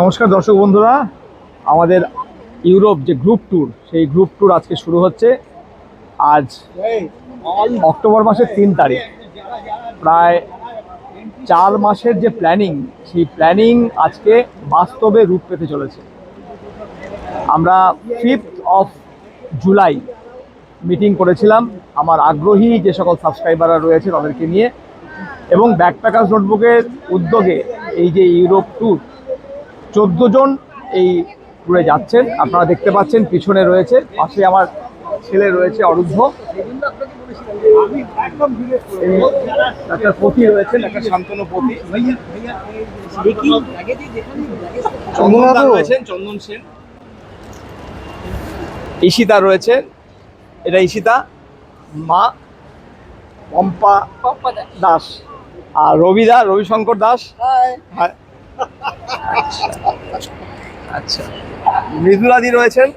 নমস্কার দর্শক বন্ধুরা, আমাদের ইউরোপ যে গ্রুপ ট্যুর সেই গ্রুপ ট্যুর আজকে শুরু হচ্ছে আজ অক্টোবর মাসের তিন তারিখ। প্রায় চার মাসের যে প্ল্যানিং সেই প্ল্যানিং আজকে বাস্তবে রূপ পেতে চলেছে। আমরা ফিফথ অফ জুলাই মিটিং করেছিলাম। আমার আগ্রহী যে সকল সাবস্ক্রাইবাররা রয়েছে তাদেরকে নিয়ে এবং ব্যাকপ্যাকার্স নোটবুকের উদ্যোগে এই যে ইউরোপ ট্যুর চোদ্দ জন এই ট্যুরে যাচ্ছেন। আপনারা দেখতে পাচ্ছেন পিছনে রয়েছে পাশে আমার ছেলে রয়েছে অরুদ্ধ। পতি রয়েছেন ডাক্তার শান্তনু পতি। চন্দনদা রয়েছেন চন্দন সেন। ঈশিতা রয়েছে এটা ঈশিতা। মা পম্পা দাস। আর রবিদা রবিশঙ্কর দাস। হ্যাঁ। আচ্ছা। মৃদুলাদি রয়েছেন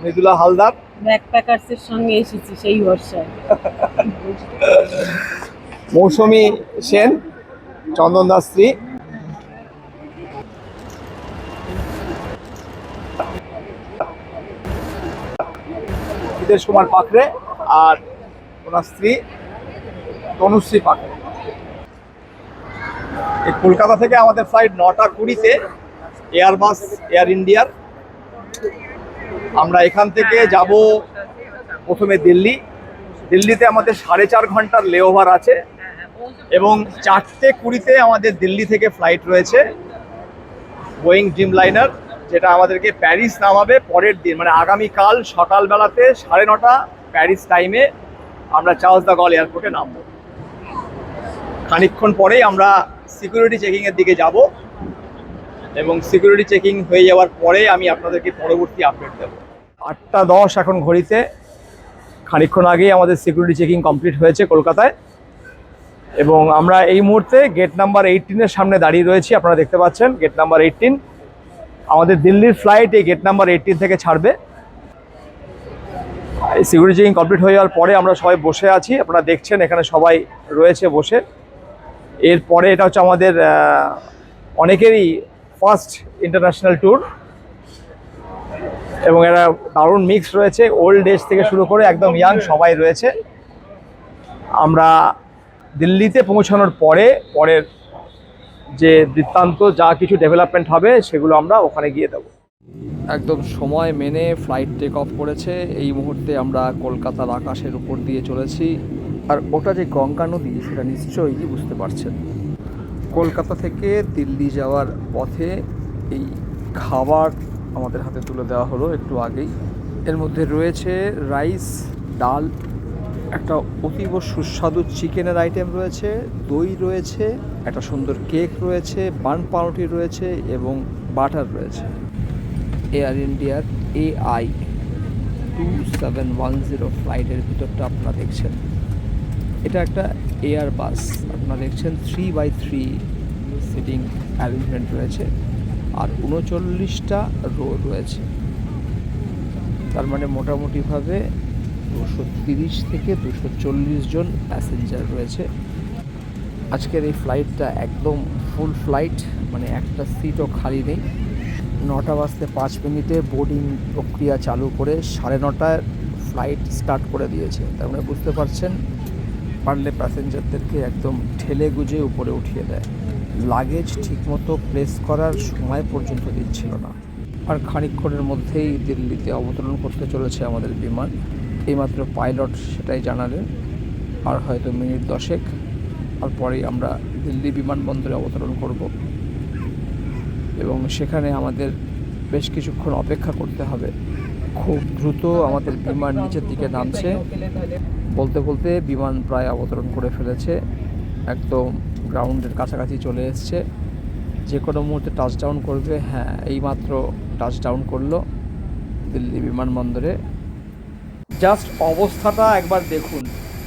মৃদুলা হালদার। ব্যাকপ্যাকার্সের সঙ্গে এসেছি সেই বর্ষায় মৌসুমী সেন চন্দন দাস স্ত্রী বিদেশ কুমার পাখরে আর ওনার স্ত্রী তনুশ্রী পাখরে কলকাতা থেকে আমাদের ফ্লাইট নটা কুড়িতে এয়ারবাস এয়ার ইন্ডিয়ার। আমরা এখান থেকে যাব প্রথমে দিল্লি। দিল্লিতে আমাদের সাড়ে চার ঘণ্টার লেওভার আছে এবং চারটে কুড়িতে আমাদের দিল্লি থেকে ফ্লাইট রয়েছে। বোয়িং ড্রিম লাইনার যেটা আমাদেরকে প্যারিস নামাবে পরের দিন মানে আগামীকাল সকালবেলাতে সাড়ে নটা প্যারিস টাইমে আমরা চার্লস দ্য গল এয়ারপোর্টে নামবো। খানিকক্ষণ পরেই আমরা সিকিউরিটি চেকিংয়ের দিকে যাব। এবং সিকিউরিটি চেকিং হয়ে যাওয়ার পরে আমি আপনাদেরকে পরবর্তী আপডেট দেবো। আটটা দশ এখন ঘড়িতে। খানিকক্ষণ আগেই আমাদের সিকিউরিটি চেকিং কমপ্লিট হয়েছে কলকাতায়। এবং আমরা এই মুহূর্তে গেট নাম্বার এইটিনের সামনে দাঁড়িয়ে রয়েছি, আপনারা দেখতে পাচ্ছেন গেট নাম্বার এইটিন আমাদের দিল্লির ফ্লাইট এই গেট নাম্বার এইটিন থেকে ছাড়বে। সিকিউরিটি চেকিং কমপ্লিট হয়ে যাওয়ার পরে আমরা সবাই বসে আছি। আপনারা দেখছেন এখানে সবাই রয়েছে বসে। এরপরে এটা হচ্ছে আমাদের অনেকেরই ফার্স্ট ইন্টারন্যাশনাল ট্যুর এবং এরা দারুণ মিক্স রয়েছে ওল্ড এজ থেকে শুরু করে একদম ইয়াং সবাই রয়েছে। আমরা দিল্লিতে পৌঁছানোর পরে, পরের যে বৃত্তান্ত, যা কিছু ডেভেলপমেন্ট হবে, সেগুলো আমরা ওখানে গিয়ে দেবো। একদম সময় মেনে ফ্লাইট টেক অফ করেছে। এই মুহূর্তে আমরা কলকাতার আকাশের উপর দিয়ে চলেছি। আর ওটা যে গঙ্গা নদী, সেটা নিশ্চয়ই বুঝতে পারছেন। কলকাতা থেকে দিল্লি যাওয়ার পথে এই খাবার আমাদের হাতে তুলে দেওয়া হলো একটু আগেই। এর মধ্যে রয়েছে রাইস, ডাল, একটা অতীব সুস্বাদু চিকেনের আইটেম রয়েছে, দই রয়েছে, একটা সুন্দর কেক রয়েছে, বান পাউরুটি রয়েছে এবং বাটার রয়েছে। এয়ার ইন্ডিয়ার AI two seven one zero ফ্লাইটের ভিতরটা আপনারা দেখছেন। এটা একটা এয়ার বাস। আপনারা দেখছেন three by three seating arrangement রয়েছে আর উনচল্লিশটা রো রয়েছে। তার মানে মোটামুটিভাবে দুশো তিরিশ থেকে দুশো চল্লিশ জন প্যাসেঞ্জার রয়েছে। আজকের এই ফ্লাইটটা একদম ফুল ফ্লাইট মানে একটা সিটও খালি নেই। নটা বাজতে পাঁচ মিনিটে বোর্ডিং প্রক্রিয়া চালু করে সাড়ে নটায় ফ্লাইট স্টার্ট করে দিয়েছে। তার মানে বুঝতে পারছেন পারলে প্যাসেঞ্জারদেরকে একদম ঠেলে গুজে উপরে উঠিয়ে দেয়। লাগেজ ঠিকমতো প্লেস করার সময় পর্যন্ত দিচ্ছিল না। আর খানিকক্ষণের মধ্যেই দিল্লিতে অবতরণ করতে চলেছে আমাদের বিমান। এইমাত্র পাইলট সেটাই জানালেন, আর হয়তো মিনিট দশেক, আর পরেই আমরা দিল্লি বিমানবন্দরে অবতরণ করব। এবং সেখানে আমাদের বেশ কিছুক্ষণ অপেক্ষা করতে হবে। খুব দ্রুত আমাদের বিমান নিচের দিকে নামছে। বলতে বলতে বিমান প্রায় অবতরণ করে ফেলেছে। একদম গ্রাউন্ডের কাছাকাছি চলে এসছে। যে কোনো মুহূর্তে টাচডাউন করবে। হ্যাঁ এইমাত্র টাচডাউন করল দিল্লি বিমানবন্দরে। জাস্ট অবস্থাটা একবার দেখুন।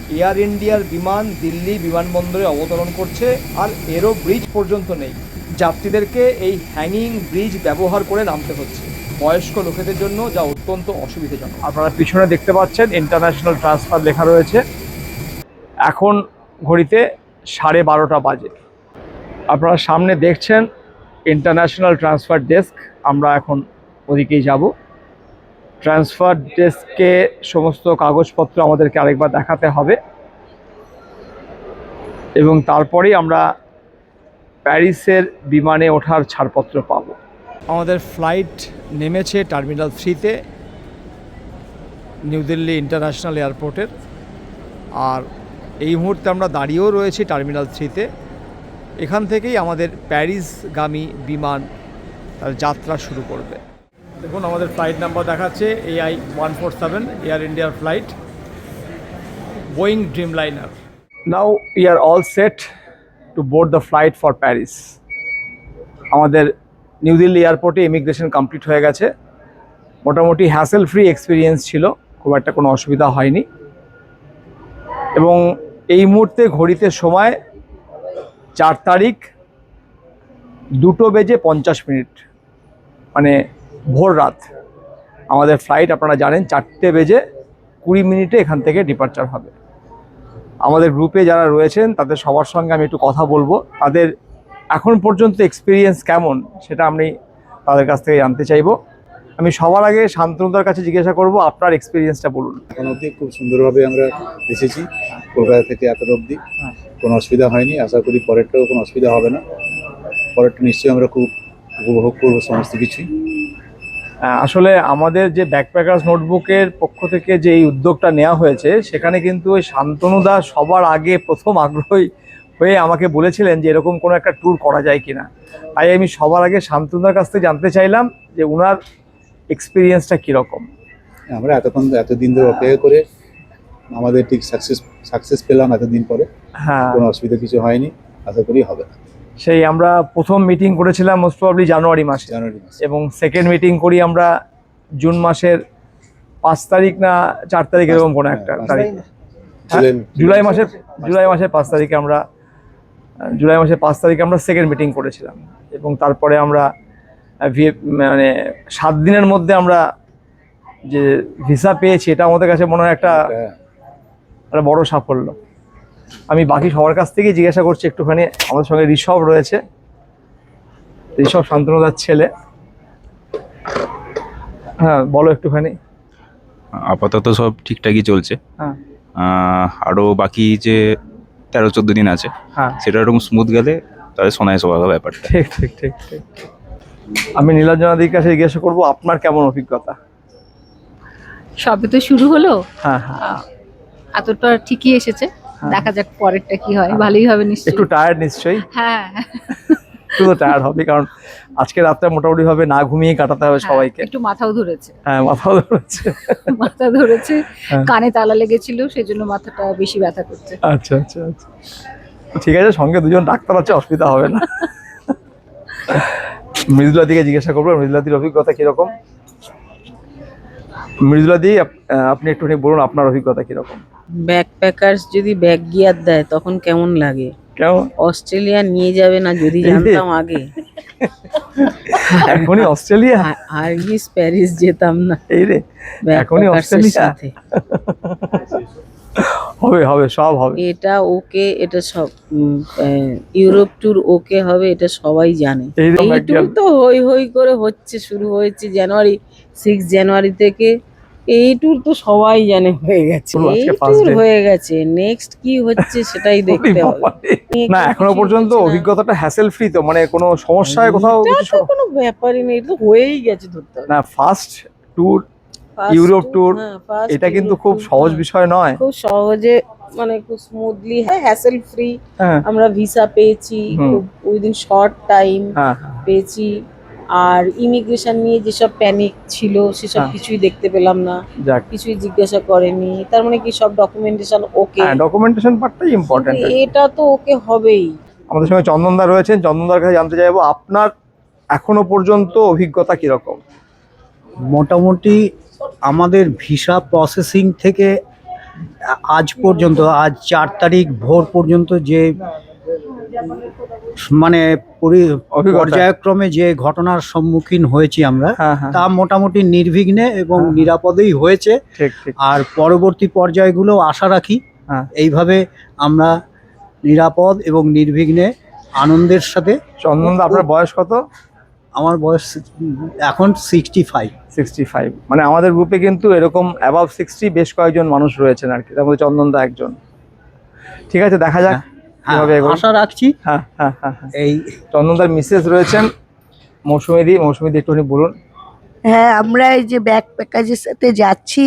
এয়ার ইন্ডিয়ার বিমান দিল্লি বিমানবন্দরে অবতরণ করছে আর এরও ব্রিজ পর্যন্ত নেই। যাত্রীদেরকে এই হ্যাঙ্গিং ব্রিজ ব্যবহার করে নামতে হচ্ছে। বয়স্ক লোকেদের জন্য যা অত্যন্ত অসুবিধাজনক। আপনারা পিছনে দেখতে পাচ্ছেন ইন্টারন্যাশনাল ট্রান্সফার লেখা রয়েছে। এখন ঘড়িতে সাড়ে বারোটা বাজে। আপনারা সামনে দেখছেন ইন্টারন্যাশনাল ট্রান্সফার ডেস্ক আমরা এখন ওদিকেই যাব। ট্রান্সফার ডেস্কে সমস্ত কাগজপত্র আমাদেরকে আরেকবার দেখাতে হবে। এবং তারপরেই আমরা প্যারিসের বিমানে ওঠার ছাড়পত্র পাব। আমাদের ফ্লাইট নেমেছে টার্মিনাল থ্রিতে, নিউ দিল্লি ইন্টারন্যাশনাল এয়ারপোর্টের। আর এই মুহূর্তে আমরা দাঁড়িয়েও রয়েছি টার্মিনাল থ্রিতে। এখান থেকেই আমাদের প্যারিসগামী বিমান, তার যাত্রা শুরু করবে। দেখুন, আমাদের ফ্লাইট নাম্বার দেখাচ্ছে, AI one four seven, air ইন্ডিয়ার flight, Boeing Dreamliner now we are all set to board the flight for Paris আমাদের নিউ দিল্লি এয়ারপোর্টে ইমিগ্রেশন কমপ্লিট হয়ে গেছে। মোটামুটি হ্যাসেল ফ্রি এক্সপিরিয়েন্স ছিল, খুব একটা কোনো অসুবিধা হয়নি। এবং এই মুহূর্তে ঘড়িতে সময় চার তারিখ, দুটো বেজে পঞ্চাশ মিনিট মানে ভোর রাত। আমাদের ফ্লাইট আপনারা জানেন, চারটে বেজে কুড়ি মিনিটে এখান থেকে ডিপার্চার হবে। আমাদের গ্রুপে যারা রয়েছেন, তাদের সবার সঙ্গে আমি একটু কথা বলব। তাদের এখন পর্যন্ত এক্সপিরিয়েন্স কেমন সেটা আমি তাদের কাছ থেকে জানতে চাইব। আমি সবার আগে শান্তনুদার কাছে জিজ্ঞাসা করব আপনার এক্সপিরিয়েন্সটা বলুন। এখন অবধি খুব সুন্দরভাবে আমরা এসেছি কলকাতা থেকে এত অবধি। হ্যাঁ। কোনো অসুবিধা হয়নি আশা করি পরেরটাও কোনো অসুবিধা হবে না। পরেরটা নিশ্চয়ই আমরা খুব উপভোগ করব সমস্ত কিছুই। আসলে আমাদের যে ব্যাকপ্যাকার্স নোটবুকের পক্ষ থেকে যে এই উদ্যোগটা নেওয়া হয়েছে সেখানে কিন্তু ওই শান্তনুদা সবার আগে প্রথম আগ্রহী হয়ে আমাকে বলেছিলেন যে এরকম কোনো একটা ট্যুর করা যায় কিনা। তাই আমি সবার আগে শান্তনুদার কাছ থেকে জানতে চাইলাম যে ওনার এক্সপিরিয়েন্সটা কীরকম। আমরা এতক্ষণ এতদিন ধরে অপেক্ষা করে আমাদের ঠিক সাকসেস সাকসেস পেলাম এতদিন পরে। হ্যাঁ। কোনো অসুবিধা কিছু হয়নি আশা করি হবে না। সেই আমরা প্রথম মিটিং করেছিলাম মোস্ট প্রবলি জানুয়ারি মাসে। জানুয়ারি মাসে। এবং সেকেন্ড মিটিং করি আমরা জুন মাসের পাঁচ তারিখ না চার তারিখ এরকম কোনো একটা পাঁচ তারিখ। জুলাই- জুলাই মাসের জুলাই মাসের পাঁচ তারিখে আমরা জুলাই মাসের পাঁচ তারিখে আমরা সেকেন্ড মিটিং করেছিলাম এবং তারপরে আমরা মানে সাত দিনের মধ্যে আমরা যে ভিসা পেয়েছি এটা আমাদের কাছে মনে হয় একটা হ্যাঁ, একটা বড় সাফল্য। আমি বাকি সবার কাছ থেকেই জিজ্ঞাসা করছি একটুখানি আমাদের সঙ্গে ঋষভ রয়েছে। ঋষভ শান্তনুদার ছেলে। হ্যাঁ বলো একটুখানি। আপাতত সব ঠিকঠাকই চলছে। হ্যাঁ। আহ, আরও বাকি যে তেরো চোদ্দ দিন আছে। হ্যাঁ। সেটা এরকম স্মুথ গেলে তাহলে সোনায় সোহাগা ব্যাপারটা। ঠিক ঠিক ঠিক ঠিক আমি নীলাঞ্জনাদির কাছে জিজ্ঞাসা করব আপনার কেমন অভিজ্ঞতা? সবে তো শুরু হলো। হ্যাঁ হ্যাঁ। এতটা ঠিকই এসেছে। হ্যাঁ। দেখা যাক পরেরটা কি হয়। ভালোই হবে নিশ্চয়ই। একটু টায়ার্ড নিশ্চয়ই? হ্যাঁ। একটু টায়ার্ড হবে কারণ আজকে রাতটা মোটামুটি ভাবে না ঘুমিয়ে কাটাতে হবে সবাইকে। একটু মাথাও ধরেছে। হ্যাঁ মাথাও ধরেছে। মাথা ধরেছে হ্যাঁ। কানে তালা লেগেছিল সেজন্য মাথাটা বেশি ব্যথা করছে। আচ্ছা আচ্ছা আচ্ছা। ঠিক আছে সঙ্গে দুজন ডাক্তার আছে অসুবিধা হবে না। মৃদুলা দিকে জিজ্ঞাসা করব মৃদুলাদির অভিজ্ঞতা কীরকম? মৃদুলাদি আপনি একটুখানি বলুন আপনার অভিজ্ঞতা কীরকম? ব্যাকপ্যাকার্স যদি ব্যাক গিয়ার দেয় তখন কেমন লাগে? কেমন? অস্ট্রেলিয়া নিয়ে যাবে না যদি জানতাম আগে। এখনই অস্ট্রেলিয়া? আর- আরগিস প্যারিস যেতাম না। এই রে এখনই অস্ট্রেলিয়া? হবে হবে সব হবে। এটা ওকে এটা সব ইউরোপ ট্যুর ওকে হবে এটা সবাই জানে। এই ট্যুর তো হই হই করে হচ্ছে শুরু হয়েছে জানুয়ারি সিক্স জানুয়ারি থেকে। এই ট্যুর তো সবাই জানে হয়ে গেছে। এই ট্যুর হয়ে গেছে। নেক্সট কি হচ্ছে সেটাই দেখতে হবে। না এখনও পর্যন্ত অভিজ্ঞতাটা হ্যাসেল ফ্রি তো মানে কোনো সমস্যায় কোথাও কিছু কোনো ব্যাপারই নেই তো হয়েই গেছে ধরতে না ফার্স্ট ট্যুর ইউরোপ first এটা কিন্তু খুব সহজ হ্যাঁ। বিষয় নয়। খুব সহজে মানে খুব স্মুথলি হ্যাঁ হ্যাসেল ফ্রি আমরা ভিসা পেয়েছি। খুব উইদিন শর্ট টাইম। পেয়েছি। আর ইমিগ্রেশন নিয়ে যেসব প্যানিক ছিল সেসব হ্যাঁ। কিছুই দেখতে পেলাম না। কিছুই জিজ্ঞাসা করেনি। তার মানে কি সব ডকুমেন্টেশন ওকে হ্যাঁ ডকুমেন্টেশন পার্টটাই ইম্পর্টেন্ট এটা তো ওকে হবেই। আমাদের সঙ্গে চন্দনদা রয়েছেন। চন্দনদার কাছে জানতে চাইব আপনার এখনও পর্যন্ত অভিজ্ঞতা কীরকম? মোটামুটি আমাদের ভিসা প্রসেসিং থেকে আজ পর্যন্ত আজ চার তারিখ ভোর পর্যন্ত যে মানে পরি- পর্যায়ক্রমে যে ঘটনার সম্মুখীন হয়েছি আমরা হ্যাঁ হ্যাঁ। তা মোটামুটি নির্বিঘ্নে এবং হ্যাঁ। নিরাপদেই হয়েছে। আর পরবর্তী পর্যায়গুলো আশা রাখি এইভাবে আমরা নিরাপদ এবং নির্বিঘ্নে আনন্দের সাথে চন্দনদা আপনার বয়স কত? আমার বয়স এখন সিক্সটি ফাইভ সিক্সটি ফাইভ মানে আমাদের গ্রুপে কিন্তু এরকম অ্যাবাভ সিক্সটি বেশ কয়েকজন মানুষ রয়েছেন আর কি। তার মধ্যে চন্দনদা একজন। ঠিক আছে দেখা যাক। আশা রাখছি। হ্যাঁ হ্যাঁ হ্যাঁ হ্যাঁ। এই চন্দনদার মিসেস রয়েছেন মৌসুমিদি। মৌসুমিদি একটুখানি বলুন। হ্যাঁ আমরা এই যে ব্যাক প্যাকাজের সাথে যাচ্ছি।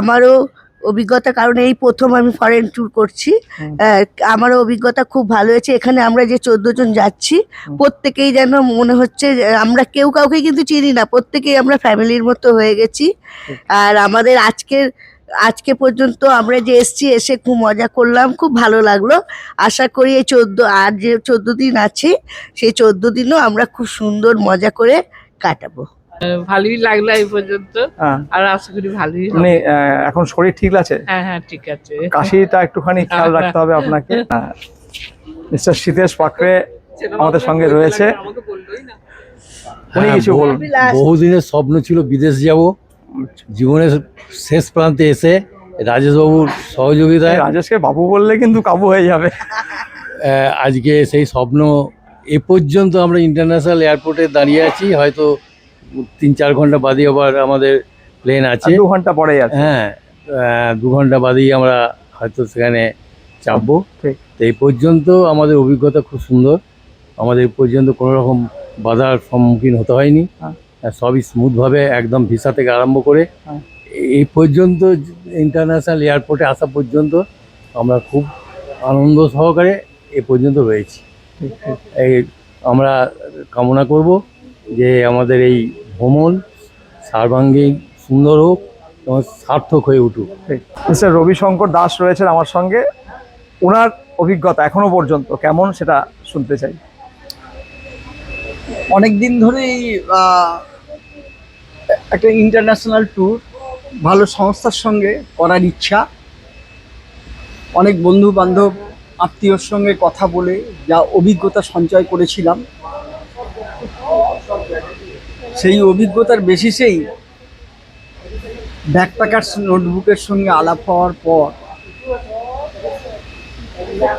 আমারও অভিজ্ঞতা কারণ এই প্রথম আমি ফরেন ট্যুর করছি। আমারও অভিজ্ঞতা খুব ভালো হয়েছে। এখানে আমরা যে চোদ্দ জন যাচ্ছি প্রত্যেকেই যেন মনে হচ্ছে আমরা কেউ কাউকে কিন্তু চিনি না। প্রত্যেকেই আমরা ফ্যামিলির মতো হয়ে গেছি। আর আমাদের আজকের আজকে পর্যন্ত আমরা যে এসছি এসে খুব মজা করলাম খুব ভালো লাগল। আশা করি এই চোদ্দ আর যে চোদ্দ দিন আছে সেই চোদ্দ দিনও আমরা খুব সুন্দর মজা করে কাটাবো। ভালোই লাগল এই পর্যন্ত। হ্যাঁ। আর আশা করি ভালোই আহ, এখন শরীর ঠিক আছে? হ্যাঁ হ্যাঁ ঠিক আছে। কাশিটা একটুখানি খেয়াল রাখতে হবে আপনাকে। মিস্টার শীতেশ পাকড়ে আমাদের সঙ্গে রয়েছে। উনি হ্যাঁ, কিছু বহুদিনের স্বপ্ন ছিল বিদেশ যাব। জীবনের শেষ প্রান্তে এসে রাজেশবাবুর সহযোগিতায় রাজেশকে বাবু বললে কিন্তু কাবু হয়ে যাবে। আজকে সেই স্বপ্ন এ পর্যন্ত আমরা ইন্টারন্যাশনাল এয়ারপোর্টে দাঁড়িয়ে আছি। হয়তো তিন চার ঘণ্টা বাদে আবার আমাদের প্লেন আছে। দু ঘণ্টা পরে হ্যাঁ দু ঘণ্টা বাদেই আমরা হয়তো সেখানে চাপবো। তো এই পর্যন্ত আমাদের অভিজ্ঞতা খুব সুন্দর। আমাদের পর্যন্ত কোনো রকম বাধার সম্মুখীন হতে হয়নি। হ্যাঁ। সবই স্মুথভাবে একদম ভিসা থেকে আরম্ভ করে হ্যাঁ। এই পর্যন্ত ইন্টারন্যাশনাল এয়ারপোর্টে আসা পর্যন্ত আমরা খুব আনন্দ সহকারে এ পর্যন্ত রয়েছি। এই আমরা কামনা করব যে আমাদের এই ভ্রমণ সর্বাঙ্গীন সুন্দর হোক এবং সার্থক হয়ে উঠুক। মিস্টার রবিশঙ্কর দাস রয়েছেন আমার সঙ্গে। ওনার অভিজ্ঞতা এখনও পর্যন্ত কেমন সেটা শুনতে চাই। অনেক দিন ধরেই একটা ইন্টারন্যাশনাল ট্যুর ভালো সংস্থার সঙ্গে করার ইচ্ছা। অনেক বন্ধু বান্ধব আত্মীয়র সঙ্গে কথা বলে যা অভিজ্ঞতা সঞ্চয় করেছিলাম। সেই অভিজ্ঞতার বেসিসেই ব্যাকপ্যাকার্স নোটবুকের সঙ্গে আলাপ হওয়ার পর,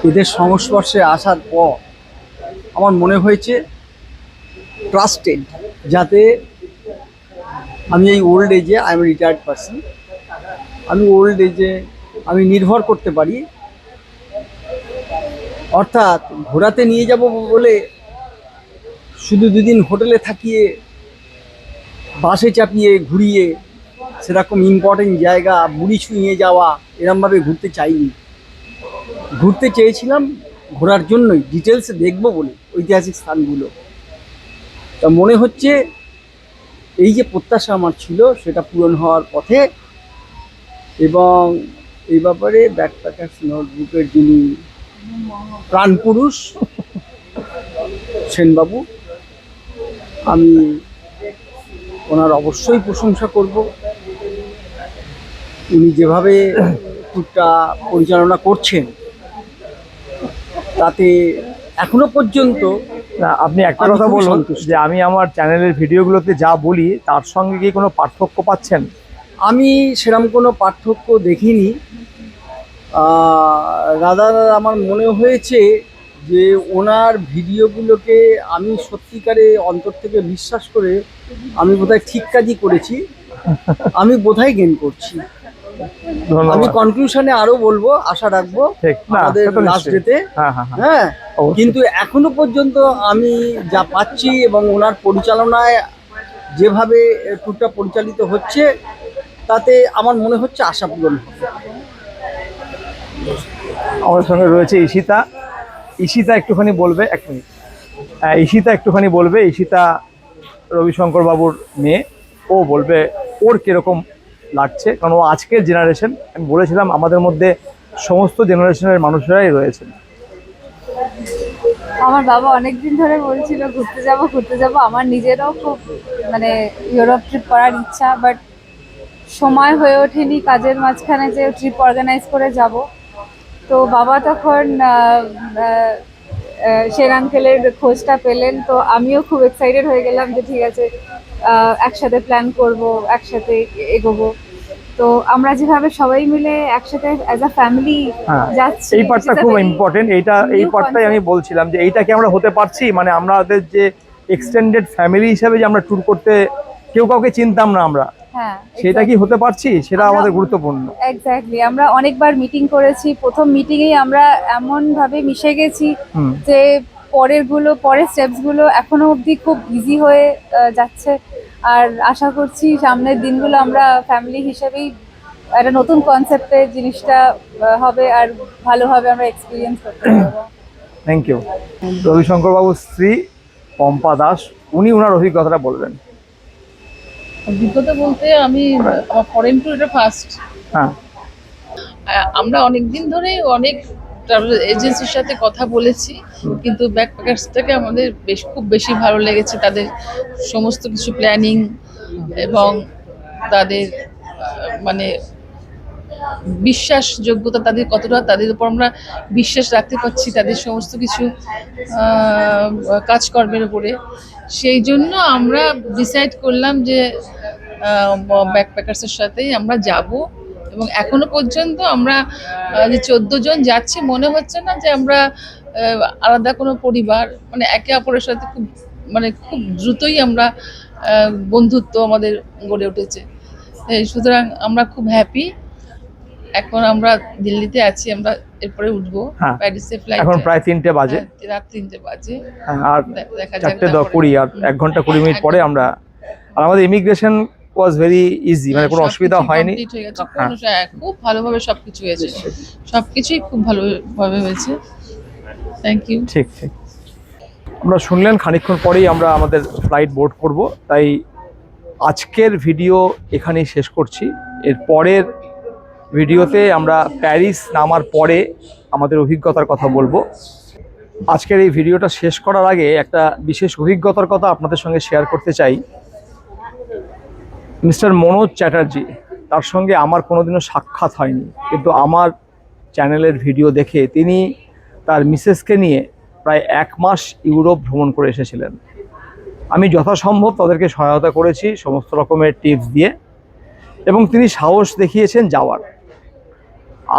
এদের সংস্পর্শে আসার পর, আমার মনে হয়েছে ট্রাস্টেড যাতে আমি এই ওল্ড এজে আই এম রিটায়ার্ড পার্সন আমি ওল্ড এজে আমি নির্ভর করতে পারি। অর্থাৎ ঘোরাতে নিয়ে যাব বলে শুধু দুদিন হোটেলে থাকিয়ে, বাসে চাপিয়ে, ঘুরিয়ে, সেরকম ইম্পর্টেন্ট জায়গা বুড়ি ছুঁয়ে যাওয়া, এরমভাবে ঘুরতে চাইনি। ঘুরতে চেয়েছিলাম ঘোরার জন্যই। ডিটেলসে দেখব বলে ঐতিহাসিক স্থানগুলো। তা মনে হচ্ছে এই যে প্রত্যাশা আমার ছিল, সেটা পূরণ হওয়ার পথে এবং এই ব্যাপারে ব্যাকপ্যাকার্স নোটবুকের যিনি প্রাণপুরুষ, সেনবাবু, আমি ওনার অবশ্যই প্রশংসা করব। উনি যেভাবে ট্যুরটা পরিচালনা করছেন, তাতে এখনও পর্যন্ত আপনি একটা কথা বলুন। যে আমি আমার চ্যানেলের ভিডিওগুলোতে যা বলি তার সঙ্গে কি কোনো পার্থক্য পাচ্ছেন? আমি সেরকম কোনো পার্থক্য দেখিনি। রাদার আমার মনে হয়েছে যে ওনার ভিডিওগুলোকে আমি সত্যিকারে অন্তর থেকে বিশ্বাস করে আমি বোধহয় ঠিক কাজই করেছি। আমি বোধহয় গেন করছি। আমি কনক্লুশনে আরও বলব আশা রাখব ঠিক না আমাদের লাস্ট ডেতে হ্যাঁ হ্যাঁ হ্যাঁ। হ্যাঁ। কিন্তু এখনও পর্যন্ত আমি যা পাচ্ছি এবং ওনার পরিচালনায় যেভাবে ট্যুরটা পরিচালিত হচ্ছে তাতে আমার মনে হচ্ছে আশা পূরণ হবে। আমাদের সঙ্গে রয়েছে ঈশিতা। ঈশিতা একটুখানি বলবে এক মিনিট। ঈশিতা একটুখানি বলবে ঈশিতা রবিশঙ্কর বাবুর মেয়ে। ও বলবে ওর কীরকম লাগছে। কারণ ও আজকের জেনারেশন আমি বলেছিলাম আমাদের মধ্যে সমস্ত জেনারেশনের মানুষরাই রয়েছেন আমার বাবা অনেকদিন ধরে বলছিল ঘুরতে যাব ঘুরতে যাব। আমার নিজেরও খুব মানে ইউরোপ ট্রিপ করার ইচ্ছা বাট সময় হয়ে ওঠেনি কাজের মাঝখানে যে ট্রিপ অর্গানাইজ করে যাব। তো বাবা তখন আহ, আঙ্কেলের খোঁজটা পেলেন তো আমিও খুব এক্সাইটেড হয়ে গেলাম যে ঠিক আছে একসাথে প্ল্যান করব একসাথে এগোবো। তো আমরা যেভাবে সবাই মিলে একসাথে অ্যাজ আ ফ্যামিলি যাচ্ছি এই পার্টটা খুব ইম্পর্টেন্ট এইটা এই পার্টটাই আমি বলছিলাম যে এইটা কি আমরা হতে পারছি মানে আমাদের যে এক্সটেন্ডেড ফ্যামিলি হিসেবে যে আমরা ট্যুর করতে কেউ কাউকে চিনতাম না আমরা। হ্যাঁ সেটা কি হতে পারছি? সেটা আমাদের গুরুত্বপূর্ণ। এক্স্যাক্টলি আমরা অনেকবার মিটিং করেছি। প্রথম মিটিংয়েই আমরা এমন ভাবে মিশে গেছি যে পরেরগুলো পরের স্টেপসগুলো এখনও অবধি খুব ইজি হয়ে যাচ্ছে। আর আশা করছি সামনের দিনগুলো আমরা ফ্যামিলি হিসেবেই একটা নতুন কনসেপ্টে জিনিসটা হবে আর ভালোভাবে আমরা এক্সপিরিয়েন্স করতে পারব। থ্যাংক ইউ রবিশঙ্কর বাবুর স্ত্রী পম্পা দাস উনি ওনার অভিজ্ঞতাটা বলবেন। অভিজ্ঞতা বলতে আমি আমার ফরেন টু এটা ফার্স্ট হ্যাঁ আমরা অনেক দিন ধরে অনেক ট্রাভেল এজেন্সির সাথে কথা বলেছি, কিন্তু ব্যাকপ্যাকার্সটাকে আমাদের বেশ, খুব বেশি ভালো লেগেছে তাদের সমস্ত কিছু প্ল্যানিং এবং তাদের মানে বিশ্বাসযোগ্যতা তাদের কতটা, তাদের উপর আমরা বিশ্বাস রাখতে পারছি তাদের সমস্ত কিছু কাজকর্মের উপরে। সেই জন্য আমরা ডিসাইড করলাম যে ব্যাকপ্যাকার্সের সাথেই আমরা যাব। এবং এখনও পর্যন্ত আমরা যে চোদ্দ জন যাচ্ছি মনে হচ্ছে না যে আমরা আলাদা কোনো পরিবার মানে একে অপরের সাথে খুব মানে খুব দ্রুতই আমরা বন্ধুত্ব আমাদের গড়ে উঠেছে। সুতরাং আমরা খুব হ্যাপি এখন আমরা দিল্লিতে আছি আমরা এরপরে উঠবো হ্যাঁ। প্যারিসে ফ্লাইট এখন প্রায় তিনটে বাজে। রাত তিনটে বাজে। হ্যাঁ, আর দেখা যাক চারটে দশ। কুড়ি আর এক ঘণ্টা কুড়ি মিনিট পরে আমরা আর আমাদের ইমিগ্রেশন ওয়াজ ভেরি ইজি মানে কোনো অসুবিধা হয়নি। হয়ে। হ্যাঁ। হ্যাঁ, খুব ভালোভাবে সবকিছু হয়েছে। সবকিছুই খুব ভালোভাবে হয়েছে। থ্যাংক ইউ ঠিক ঠিক। আমরা শুনলেন খানিকক্ষণ পরেই আমরা আমাদের ফ্লাইট বোর্ড করব। তাই আজকের ভিডিও এখানেই শেষ করছি। এর পরের ভিডিওতে আমরা প্যারিস নামার পরে আমাদের অভিজ্ঞতার কথা বলব। আজকের এই ভিডিওটা শেষ করার আগে একটা বিশেষ অভিজ্ঞতার কথা আপনাদের সঙ্গে শেয়ার করতে চাই। মিস্টার মনোজ চ্যাটার্জি, তার সঙ্গে আমার কোনোদিনও সাক্ষাৎ হয়নি। কিন্তু আমার চ্যানেলের ভিডিও দেখে তিনি তার মিসেসকে নিয়ে প্রায় এক মাস ইউরোপ ভ্রমণ করে এসেছিলেন। আমি যথাসম্ভব তাদেরকে সহায়তা করেছি সমস্ত রকমের টিপস দিয়ে এবং তিনি সাহস দেখিয়েছেন যাওয়ার।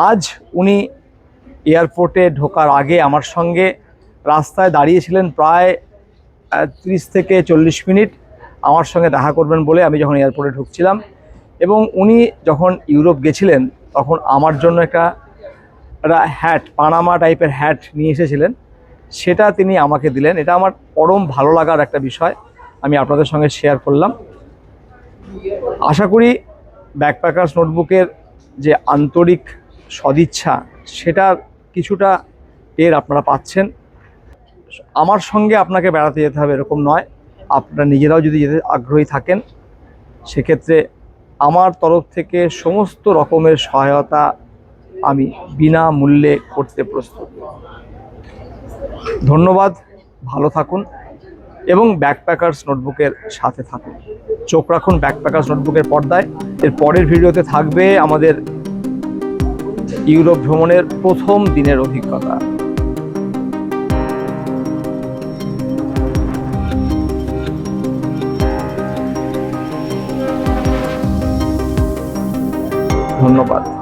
আজ উনি এয়ারপোর্টে ঢোকার আগে আমার সঙ্গে রাস্তায় দাঁড়িয়েছিলেন প্রায় তিরিশ থেকে চল্লিশ মিনিট। আমার সঙ্গে দেখা করবেন বলে আমি যখন এয়ারপোর্টে ঢুকছিলাম এবং উনি যখন ইউরোপ গেছিলেন, তখন আমার জন্য একটা একটা হ্যাট পানামা টাইপের হ্যাট নিয়ে এসেছিলেন। সেটা তিনি আমাকে দিলেন। এটা আমার পরম ভালো লাগার একটা বিষয়। আমি আপনাদের সঙ্গে শেয়ার করলাম। আশা করি ব্যাকপ্যাকার্স নোটবুকের যে আন্তরিক সদিচ্ছা সেটার কিছুটা টের আপনারা পাচ্ছেন। আমার সঙ্গে আপনাকে বেড়াতে যেতে হবে এরকম নয়। আপনারা নিজেরাও যদি যেতে আগ্রহী থাকেন, সেক্ষেত্রে আমার তরফ থেকে সমস্ত রকমের সহায়তা আমি বিনামূল্যে করতে প্রস্তুত। ধন্যবাদ, ভালো থাকুন এবং ব্যাকপ্যাকার্স নোটবুকের সাথে থাকুন। চোখ রাখুন ব্যাকপ্যাকার্স নোটবুকের পর্দায়। এর পরের ভিডিওতে থাকবে আমাদের ইউরোপ ভ্রমণের প্রথম দিনের অভিজ্ঞতা। ধন্যবাদ।